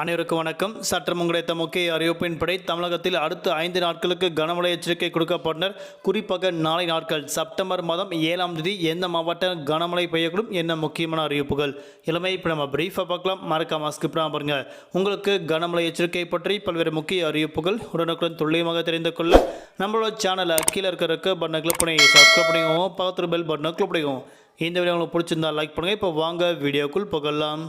அனைவருக்கும் வணக்கம். சற்றம் கிடைத்த முக்கிய அறிவிப்பின்படி தமிழகத்தில் அடுத்த ஐந்து நாட்களுக்கு கனமழை எச்சரிக்கை கொடுக்கப்பட்டனர். குறிப்பாக நாளை நாட்கள் செப்டம்பர் மாதம் ஏழாம் தேதி எந்த மாவட்டம் கனமழை பெய்யக்கூடும் என்ன முக்கியமான அறிவிப்புகள்? இளமை இப்போ நம்ம பிரீஃபாக பார்க்கலாம். மறக்காம ஸ்கிப் பாருங்க. உங்களுக்கு கனமழை எச்சரிக்கை பற்றி பல்வேறு முக்கிய அறிவிப்புகள் உடனுக்குடன் துல்லியமாக தெரிந்து கொள்ள நம்மளோட சேனலை கீழே இருக்கிற பட்டனை கிளிக் பண்ணி சப்ஸ்கிரைப் பண்ணிக்கோங்க. பக்கத்தில் பெல் பட்டனை கிளிக் பண்ணிக்கோங்க. இந்த வீடியோ உங்களுக்கு பிடிச்சிருந்தா லைக் பண்ணுங்கள் இப்போ வாங்க வீடியோக்குள் புகழலாம்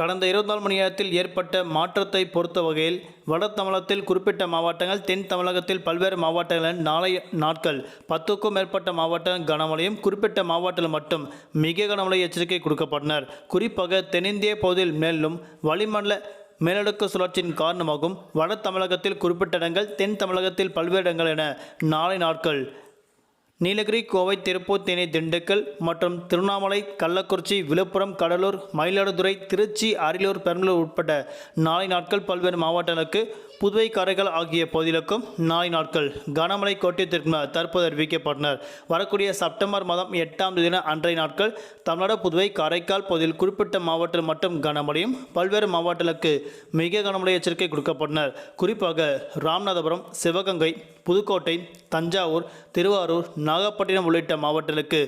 கடந்த இருபத்தி நாலு மணி நேரத்தில் ஏற்பட்ட மாற்றத்தை பொறுத்த வகையில் வட தமிழகத்தில் குறிப்பிட்ட மாவட்டங்கள் தென் தமிழகத்தில் பல்வேறு மாவட்டங்களில் நாளை நாட்கள் பத்துக்கும் மேற்பட்ட மாவட்ட கனமழையும் குறிப்பிட்ட மாவட்டத்தில் மட்டும் மிக கனமழை எச்சரிக்கை கொடுக்கப்பட்டனர். குறிப்பாக தென்னிந்திய பகுதியில் மேலும் வளிமண்டல மேலடுக்கு சுழற்சியின் காரணமாகவும் வட தமிழகத்தில் குறிப்பிட்ட இடங்கள் தென் தமிழகத்தில் பல்வேறு இடங்கள் என நாளை நாட்கள் நீலகிரி கோவை திருப்பூர் தேனி திண்டுக்கல் மற்றும் திருவண்ணாமலை கள்ளக்குறிச்சி விழுப்புரம் கடலூர் மயிலாடுதுறை திருச்சி அரியலூர் பெரம்பலூர் உட்பட்ட நாளை நாட்கள் பல்வேறு மாவட்டங்களுக்கு புதுவை காரைக்கால் ஆகிய பகுதிகளுக்கும் நாளை நாட்கள் கனமழை கோட்டியத்திற்கு தற்போது அறிவிக்கப்பட்டனர். வரக்கூடிய செப்டம்பர் மாதம் எட்டாம் தேதி அன்றைய நாட்கள் தமிழ்நாடு புதுவை காரைக்கால் பகுதியில் குறிப்பிட்ட மாவட்டத்தில் மட்டும் கனமழையும் பல்வேறு மாவட்டங்களுக்கு மிக கனமழை எச்சரிக்கை கொடுக்கப்பட்டனர். குறிப்பாக ராமநாதபுரம் சிவகங்கை புதுக்கோட்டை தஞ்சாவூர் திருவாரூர் நாகப்பட்டினம் உள்ளிட்ட மாவட்டங்களுக்கு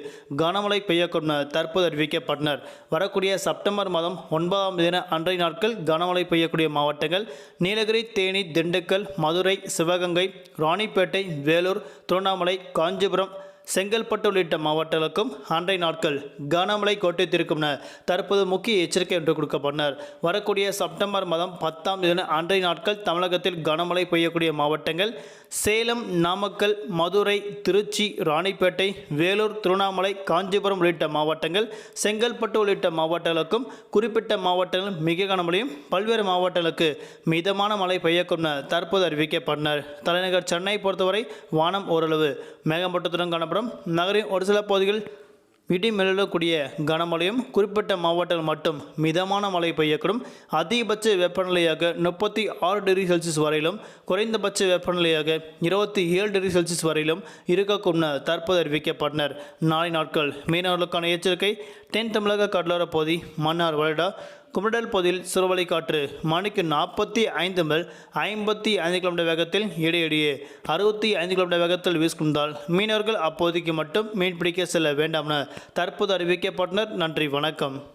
கனமழை பெய்யக்கூடும் என தற்போது அறிவிக்கப்பட்டனர். வரக்கூடிய செப்டம்பர் மாதம் ஒன்பதாம் தின அன்றைய நாட்கள் கனமழை பெய்யக்கூடிய மாவட்டங்கள் நீலகிரி தேனி திண்டுக்கல் மதுரை சிவகங்கை ராணிப்பேட்டை வேலூர் திருவண்ணாமலை காஞ்சிபுரம் செங்கல்பட்டு உள்ளிட்ட மாவட்டங்களுக்கும் அன்றைய நாட்கள் கனமழை கொட்டித்திருக்கும் தற்போது முக்கிய எச்சரிக்கை என்று கொடுக்கப்பட்டனர். வரக்கூடிய செப்டம்பர் மாதம் பத்தாம் தேதி அன்றைய நாட்கள் தமிழகத்தில் கனமழை பெய்யக்கூடிய மாவட்டங்கள் சேலம் நாமக்கல் மதுரை திருச்சி ராணிப்பேட்டை வேலூர் திருவண்ணாமலை காஞ்சிபுரம் உள்ளிட்ட மாவட்டங்கள் செங்கல்பட்டு உள்ளிட்ட மாவட்டங்களுக்கும் குறிப்பிட்ட மாவட்டங்கள் மிக கனமழையும் பல்வேறு மாவட்டங்களுக்கு மிதமான மழை பெய்யக்கும் தற்போது அறிவிக்கப்பட்டனர். தலைநகர் சென்னை பொறுத்தவரை வானம் ஓரளவு மேகமூட்டத்துடன் காணப்படும் நகரின் ஒரு சில பகுதிகளில் இடி மின்னலுக்கூடிய கனமழையும் குறிப்பிட்ட மாவட்டங்கள் மட்டும் மிதமான மழை பெய்யக்கூடும். அதிகபட்ச வெப்பநிலையாக முப்பத்தி ஆறு டிகிரி செல்சியஸ் வரையிலும் குறைந்தபட்ச வெப்பநிலையாக இருபத்தி ஏழு டிகிரி செல்சியஸ் வரையிலும் இருக்கக்கூடும் தற்போது அறிவிக்கப்பட்டனர். நாளை நாட்கள் மீனவர்களுக்கான எச்சரிக்கை. தென் தமிழக கடலோர பகுதி மன்னார் வளைடா குமடல் பகுதியில் சிறுவலை காற்று மணிக்கு நாற்பத்தி ஐந்து முதல் ஐம்பத்தி ஐந்து கிலோமீட்டர் வேகத்தில் இடையிடையே அறுபத்தி ஐந்து கிலோமீட்டர் வேகத்தில் வீசுகின்றால் மீனவர்கள் அப்போதைக்கு மட்டும் மீன்பிடிக்க செல்ல வேண்டாம் என தற்போது அறிவிக்கப்பட்டனர். நன்றி வணக்கம்.